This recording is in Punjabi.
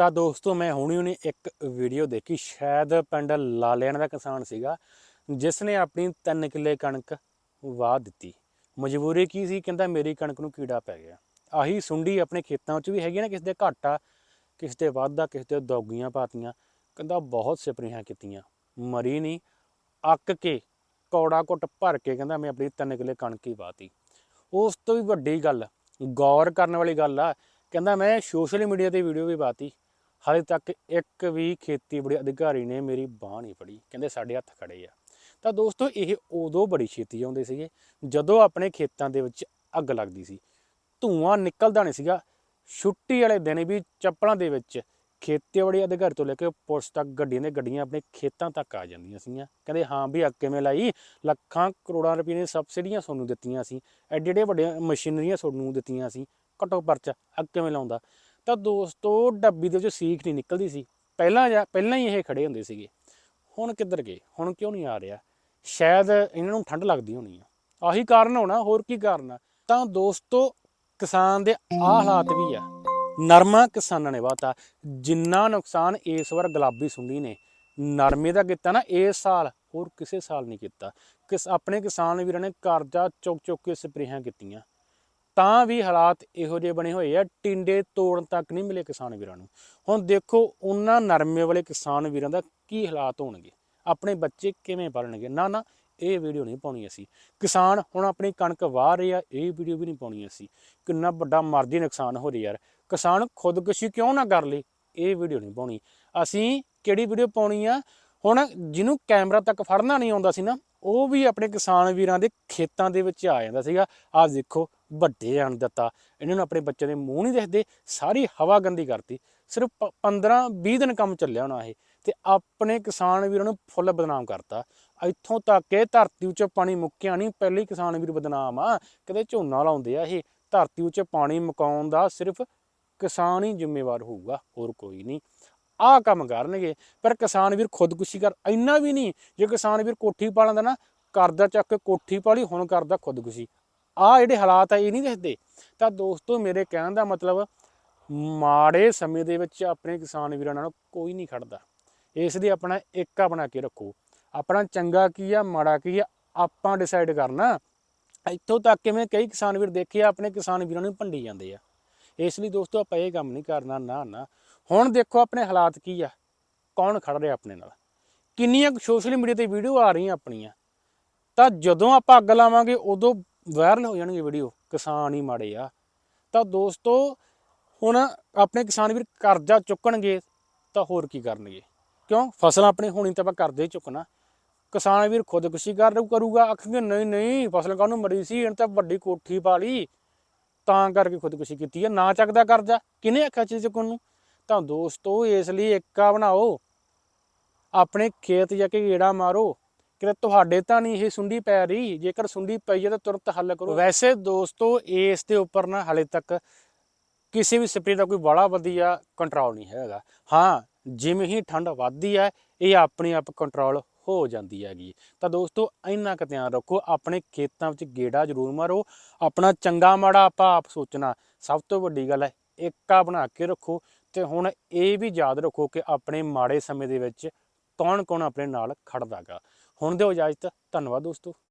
ਤਾਂ ਦੋਸਤੋ, ਮੈਂ ਹੁਣੀ ਹੁਣੀ ਇੱਕ ਵੀਡੀਓ ਦੇਖੀ। ਸ਼ਾਇਦ ਪਿੰਡ ਲਾਲਿਆਣਾ ਦਾ ਕਿਸਾਨ ਸੀਗਾ ਜਿਸ ਨੇ ਆਪਣੀ 3 ਕਿੱਲੇ ਕਣਕ ਵਾਹ ਦਿੱਤੀ। ਮਜਬੂਰੀ ਕੀ ਸੀ? ਕਹਿੰਦਾ ਮੇਰੀ ਕਣਕ ਨੂੰ ਕੀੜਾ ਪੈ ਗਿਆ। ਆਹੀ ਸੁੰਡੀ ਆਪਣੇ ਖੇਤਾਂ ਵਿੱਚ ਵੀ ਹੈਗੀ ਨਾ, ਕਿਸੇ ਦੇ ਘਾਟਾ, ਕਿਸੇ ਦੇ ਵਾਧਾ, ਕਿਸੇ ਦੇ ਦੌਗੀਆਂ ਪਾਤੀਆਂ ਕਹਿੰਦਾ ਬਹੁਤ ਸਪਰੇਹਾਂ ਕੀਤੀਆਂ। ਮਰੀ ਨਹੀਂ ਅੱਕ ਕੇ, ਕੌੜਾ ਘੁੱਟ ਭਰ ਕੇ ਕਹਿੰਦਾ ਮੈਂ ਆਪਣੀ 3 ਕਿੱਲੇ ਕਣਕ ਹੀ ਵਾਤੀ ਉਸ ਤੋਂ ਵੀ ਵੱਡੀ ਗੱਲ, ਗੌਰ ਕਰਨ ਵਾਲੀ ਗੱਲ ਆ, ਕਹਿੰਦਾ ਮੈਂ ਸੋਸ਼ਲ ਮੀਡੀਆ ਤੇ ਵੀਡੀਓ ਵੀ ਪਾਤੀ ਹਾਲੇ ਤੱਕ ਇੱਕ ਵੀ ਖੇਤੀਬਾੜੀ ਅਧਿਕਾਰੀ ਨੇ ਮੇਰੀ ਬਾਹ ਨਹੀਂ ਫੜੀ। ਕਹਿੰਦੇ ਸਾਡੇ ਹੱਥ ਖੜੇ ਆ। ਤਾਂ ਦੋਸਤੋ, ਇਹ ਉਦੋਂ ਬੜੀ ਛੇਤੀ ਆਉਂਦੇ ਸੀਗੇ ਜਦੋਂ ਆਪਣੇ ਖੇਤਾਂ ਦੇ ਵਿੱਚ ਅੱਗ ਲੱਗਦੀ ਸੀ। ਧੂਆਂ ਨਿਕਲਦਾ ਨਹੀਂ ਸੀਗਾ। ਛੁੱਟੀ ਵਾਲੇ ਦਿਨ ਵੀ ਚੱਪਲਾਂ ਦੇ ਵਿੱਚ ਖੇਤੀਬਾੜੀ ਅਧਿਕਾਰੀ ਤੋਂ ਲੈ ਕੇ ਪੁਲਿਸ ਤੱਕ ਗੱਡੀਆਂ ਦੇ ਗੱਡੀਆਂ ਆਪਣੇ ਖੇਤਾਂ ਤੱਕ ਆ ਜਾਂਦੀਆਂ ਸੀਗੀਆਂ। ਕਹਿੰਦੇ, ਹਾਂ ਵੀ, ਅੱਗ ਕਿਵੇਂ ਲਾਈ? ਲੱਖਾਂ ਕਰੋੜਾਂ ਰੁਪਏ ਦੀਆਂ ਸਬਸਿਡੀਆਂ ਤੁਹਾਨੂੰ ਦਿੱਤੀਆਂ ਸੀ। ਐਡੇ ਐਡੇ ਵੱਡੀਆਂ ਮਸ਼ੀਨਰੀਆਂ ਤੁਹਾਨੂੰ ਦਿੱਤੀਆਂ ਸੀ। ਘਟੋ ਪਰਚਾ ਅੱਗ ਕਿਵੇਂ ਲਾਉਂਦਾ? ਤਾਂ ਦੋਸਤੋ, ਡੱਬੀ ਦੇ ਵਿੱਚ ਸੀਖ ਨਹੀਂ ਨਿਕਲਦੀ ਸੀ। ਪਹਿਲਾਂ ਜਾਂ, ਪਹਿਲਾਂ ਹੀ ਇਹ ਖੜੇ ਹੁੰਦੇ ਸੀਗੇ। ਹੁਣ ਕਿੱਧਰ ਗਏ? ਹੁਣ ਕਿਉਂ ਨਹੀਂ ਆ ਰਿਹਾ? ਸ਼ਾਇਦ ਇਹਨਾਂ ਨੂੰ ਠੰਡ ਲੱਗਦੀ ਹੋਣੀ ਆ। ਆਹੀ ਕਾਰਨ ਹੋਣਾ, ਹੋਰ ਕੀ ਕਾਰਨ ਆ? ਤਾਂ ਦੋਸਤੋ, ਕਿਸਾਨ ਦੇ ਆ ਹਾਲਾਤ ਵੀ ਆ। ਨਰਮਾ ਕਿਸਾਨਾਂ ਨੇ ਵਾਤਾ। ਜਿੰਨਾ ਨੁਕਸਾਨ ਇਸ ਵਾਰ ਗੁਲਾਬੀ ਸੁੰਡੀ ਨੇ, ਨਰਮੇ ਦਾ ਕੀਤਾ ਨਾ ਇਸ ਸਾਲ, ਹੋਰ ਕਿਸੇ ਸਾਲ ਨਹੀਂ ਕੀਤਾ। ਕਿਸ, ਆਪਣੇ ਕਿਸਾਨ ਵੀਰਾਂ ਨੇ ਕਰਜ਼ਾ ਚੁੱਕ ਚੁੱਕ ਕੇ ਸਪਰੇਹਾਂ ਕੀਤੀਆਂ। ਤਾਂ ਵੀ ਹਾਲਾਤ ਇਹੋ ਜਿਹੇ ਬਣੇ ਹੋਏ ਆ, ਟਿੰਡੇ ਤੋੜਨ ਤੱਕ ਨਹੀਂ ਮਿਲੇ ਕਿਸਾਨ ਵੀਰਾਂ ਨੂੰ। ਹੁਣ ਦੇਖੋ, ਉਹਨਾਂ ਨਰਮੇ ਵਾਲੇ ਕਿਸਾਨ ਵੀਰਾਂ ਦਾ ਕੀ ਹਾਲਾਤ ਹੋਣਗੇ? ਆਪਣੇ ਬੱਚੇ ਕਿਵੇਂ ਪਾਲਣਗੇ? ਨਾ ਨਾ, ਇਹ ਵੀਡੀਓ ਨਹੀਂ ਪਾਉਣੀ ਅਸੀਂ। ਕਿਸਾਨ ਹੁਣ ਆਪਣੀ ਕਣਕ ਵਾਹ ਰਹੇ ਆ, ਇਹ ਵੀਡੀਓ ਵੀ ਨਹੀਂ ਪਾਉਣੀ ਅਸੀਂ। ਕਿੰਨਾ ਵੱਡਾ ਮਰਦੀ ਨੁਕਸਾਨ ਹੋ ਰਿਹਾ ਯਾਰ। ਕਿਸਾਨ ਖੁਦਕੁਸ਼ੀ ਕਿਉਂ ਨਾ ਕਰ ਲੇ? ਇਹ ਵੀਡੀਓ ਨਹੀਂ ਪਾਉਣੀ। ਅਸੀਂ ਕਿਹੜੀ ਵੀਡੀਓ ਪਾਉਣੀ ਆ? ਹੁਣ ਜਿਹਨੂੰ ਕੈਮਰਾ ਤੱਕ ਫੜਨਾ ਨਹੀਂ ਆਉਂਦਾ ਸੀ ਨਾ, ਉਹ ਵੀ ਆਪਣੇ ਕਿਸਾਨ ਵੀਰਾਂ ਦੇ ਖੇਤਾਂ ਦੇ ਵਿੱਚ ਆ ਜਾਂਦਾ ਸੀਗਾ। ਆਹ ਦੇਖੋ ਵੱਡੇ ਅਣ ਦਿੱਤਾ। ਇਹਨਾਂ ਨੂੰ ਆਪਣੇ ਬੱਚੇ ਦੇ ਮੂੰਹ ਨਹੀਂ ਦੇਖਦੇ, ਸਾਰੀ ਹਵਾ ਗੰਦੀ ਕਰਤੀ। ਸਿਰਫ 15 20 ਦਿਨ ਕੰਮ ਚੱਲਿਆ ਹੋਣਾ ਇਹ ਤੇ ਆਪਣੇ ਕਿਸਾਨ ਵੀਰਾਂ ਨੂੰ ਫੁੱਲ ਬਦਨਾਮ ਕਰਤਾ। ਇੱਥੋਂ ਤੱਕ ਕਿ ਧਰਤੀ ਉੱਚ ਪਾਣੀ ਮੁੱਕਿਆ ਨਹੀਂ, ਪਹਿਲੇ ਕਿਸਾਨ ਵੀਰ ਬਦਨਾਮ ਆ। ਕਦੇ ਝੋਨਾ ਲਾਉਂਦੇ ਆ ਇਹ। ਧਰਤੀ ਉੱਚ ਪਾਣੀ ਮੁਕਾਉਣ ਦਾ ਸਿਰਫ ਕਿਸਾਨ ਹੀ ਜ਼ਿੰਮੇਵਾਰ ਹੋਊਗਾ, ਹੋਰ ਕੋਈ ਨਹੀਂ। ਆਹ ਕੰਮ ਕਰਨਗੇ, ਪਰ ਕਿਸਾਨ ਵੀਰ ਖੁਦਕੁਸ਼ੀ ਕਰ, ਇੰਨਾ ਵੀ ਨਹੀਂ। ਜੇ ਕਿਸਾਨ ਵੀਰ ਕੋਠੀ ਪਾਲਣ ਦਾ ਨਾ ਕਰਦਾ ਚੱਕ ਕੇ ਕੋਠੀ ਪਾਲੀ, ਹੁਣ ਕਰਦਾ ਖੁਦਕੁਸ਼ੀ। ਆਹ ਜਿਹੜੇ ਹਾਲਾਤ ਆ, ਇਹ ਨਹੀਂ ਦਿਖਦੇ। ਤਾਂ ਦੋਸਤੋ, ਮੇਰੇ ਕਹਿਣ ਦਾ ਮਤਲਬ ਮਾੜੇ ਸਮੇਂ ਦੇ ਵਿੱਚ ਆਪਣੇ ਕਿਸਾਨ ਵੀਰਾਂ ਨਾਲ ਕੋਈ ਨਹੀਂ ਖੜਦਾ। ਇਸ ਦੀ ਆਪਣਾ ਏਕਾ ਬਣਾ ਕੇ ਰੱਖੋ। ਆਪਣਾ ਚੰਗਾ ਕੀ ਆ, ਮਾੜਾ ਕੀ ਆ, ਆਪਾਂ ਡਿਸਾਈਡ ਕਰਨਾ। ਇੱਥੋਂ ਤੱਕ ਕਿਵੇਂ ਕਈ ਕਿਸਾਨ ਵੀਰ ਦੇਖੇ ਆਪਣੇ ਕਿਸਾਨ ਵੀਰਾਂ ਨੂੰ ਭੰਡੀ ਜਾਂਦੇ ਆ। ਇਸ ਲਈ ਦੋਸਤੋ, ਆਪਾਂ ਇਹ ਕੰਮ ਨਹੀਂ ਕਰਨਾ, ਨਾ ਨਾ। ਹੁਣ ਦੇਖੋ ਆਪਣੇ ਹਾਲਾਤ ਕੀ ਆ। ਕੌਣ ਖੜ ਰਿਹਾ ਆਪਣੇ ਨਾਲ? ਕਿੰਨੀਆਂ ਸੋਸ਼ਲ ਮੀਡੀਆ ਤੇ ਵੀਡੀਓ ਆ ਰਹੀਆਂ ਆਪਣੀਆਂ। ਤਾਂ ਜਦੋਂ ਆਪਾਂ ਅੱਗ ਲਾਵਾਂਗੇ, ਉਦੋਂ ਵਾਇਰਲ ਹੋ ਜਾਣਗੇ ਵੀਡੀਓ, ਕਿਸਾਨ ਹੀ ਮਾੜੇ ਆ। ਤਾਂ ਦੋਸਤੋ, ਹੁਣ ਆਪਣੇ ਕਿਸਾਨ ਵੀਰ ਕਰਜ਼ਾ ਚੁੱਕਣਗੇ ਤਾਂ ਹੋਰ ਕੀ ਕਰਨਗੇ? ਕਿਉਂ? ਫਸਲ ਆਪਣੀ ਹੋਣੀ ਤਾਂ ਆਪਾਂ ਕਰਜ਼ਾ ਹੀ ਚੁੱਕਣਾ। ਕਿਸਾਨ ਵੀਰ ਖੁਦਕੁਸ਼ੀ ਕਰ ਕਰੂਗਾ, ਆਖਣਗੇ ਨਹੀਂ ਨਹੀਂ, ਫਸਲ ਕਾਹਨੂੰ ਮਰੀ ਸੀ, ਇਹਨੇ ਤਾਂ ਵੱਡੀ ਕੋਠੀ ਪਾ ਲਈ। ਤਾਂ ਕਰਕੇ ਖੁਦਕੁਸ਼ੀ ਕੀਤੀ ਹੈ ਨਾ ਚੱਕਦਾ ਕਰਜ਼ਾ। ਕਿਹਨੇ ਆਖਿਆ ਚੀਜ਼ ਚੁੱਕਣ ਨੂੰ? ਤਾਂ ਦੋਸਤੋ, ਇਸ ਲਈ ਏਕਾ ਬਣਾਓ। ਆਪਣੇ ਖੇਤ ਜਾ ਕੇ ਗੇੜਾ ਮਾਰੋ। ਕਿਤੇ ਤੁਹਾਡੇ ਤਾਂ ਨਹੀਂ ਇਹ ਸੁੰਡੀ ਪੈ ਰਹੀ? ਜੇਕਰ ਸੁੰਡੀ ਪਈ ਹੈ ਤਾਂ ਤੁਰੰਤ ਹੱਲ ਕਰੋ। ਵੈਸੇ ਦੋਸਤੋ, ਇਸ ਦੇ ਉੱਪਰ ਨਾ ਹਲੇ ਤੱਕ ਕਿਸੇ ਵੀ ਸਪਰੇ ਦਾ ਕੋਈ ਬੜਾ ਵਧੀਆ ਕੰਟਰੋਲ ਨਹੀਂ ਹੈਗਾ। ਹਾਂ, ਜਿਵੇਂ ਹੀ ਠੰਡ ਵੱਧਦੀ ਹੈ, ਇਹ ਆਪਣੇ ਆਪ ਕੰਟਰੋਲ ਹੋ ਜਾਂਦੀ ਹੈਗੀ ਤਾਂ ਦੋਸਤੋ, ਇੰਨਾ ਕੁ ਧਿਆਨ ਰੱਖੋ, ਆਪਣੇ ਖੇਤਾਂ ਵਿੱਚ ਗੇੜਾ ਜ਼ਰੂਰ ਮਾਰੋ। ਆਪਣਾ ਚੰਗਾ ਮਾੜਾ ਆਪਾਂ ਆਪ ਸੋਚਣਾ। ਸਭ ਤੋਂ ਵੱਡੀ ਗੱਲ ਹੈ ਏਕਾ ਬਣਾ ਕੇ ਰੱਖੋ। ਤੇ ਹੁਣ ਇਹ ਵੀ ਯਾਦ ਰੱਖੋ ਕਿ ਆਪਣੇ ਮਾੜੇ ਸਮੇਂ ਦੇ ਵਿੱਚ ਕੌਣ ਕੌਣ ਆਪਣੇ ਨਾਲ ਖੜਦਾਗਾ। ਹੁਣ ਦਿਓ ਇਜਾਜ਼ਤ ਧੰਨਵਾਦ ਦੋਸਤੋ।